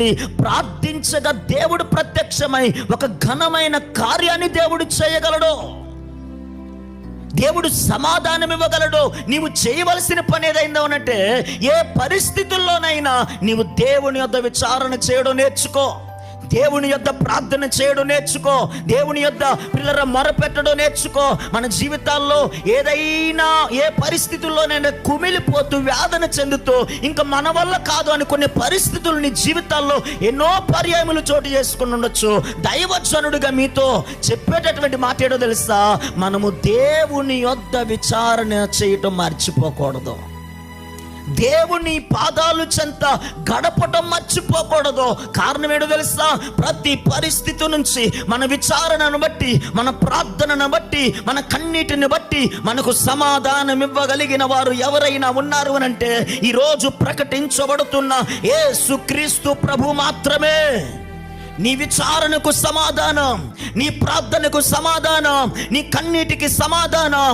పెట్టి ప్రార్థించగా దేవుడు ప్రత్యక్షమై ఒక ఘనమైన కార్యాన్ని దేవుడు చేయగలడు. దేవుడు సమాధానం ఇవ్వగలడు నీవు చేయవలసిన పని ఏదైందో అనంటే ఏ పరిస్థితుల్లోనైనా నీవు దేవుని యొద్ద విచారణ చేయడం నేర్చుకో. దేవుని యొద్ద ప్రార్థన చేయడం నేర్చుకో. దేవుని యొద్ద పిల్లల మొరపెట్టడం నేర్చుకో. మన జీవితాల్లో ఏదైనా ఏ పరిస్థితుల్లోనైనా కుమిలిపోతూ వేదన చెందుతూ ఇంకా మన వల్ల కాదు అని కొన్ని పరిస్థితులు నీ జీవితాల్లో ఎన్నో పర్యాయములు చోటు చేసుకుని ఉండొచ్చు. దైవజనుడిగా మీతో చెప్పేటటువంటి మాట ఏడో తెలుసా? మనము దేవుని యొద్ద విచారణ చేయటం మర్చిపోకూడదు. దేవుని పాదాలు చెంత గడపటం మర్చిపోకూడదు. కారణం ఏంటో తెలుసా? ప్రతి పరిస్థితి నుంచి మన విచారణను బట్టి మన ప్రార్థనను బట్టి మన కన్నీటిని బట్టి మనకు సమాధానం ఇవ్వగలిగిన వారు ఎవరైనా ఉన్నారు అని అంటే ఈరోజు ప్రకటించబడుతున్న ఏ సుక్రీస్తు ప్రభు మాత్రమే. నీ విచారణకు సమాధానం నీ ప్రార్థనకు సమాధానం నీ కన్నీటికి సమాధానం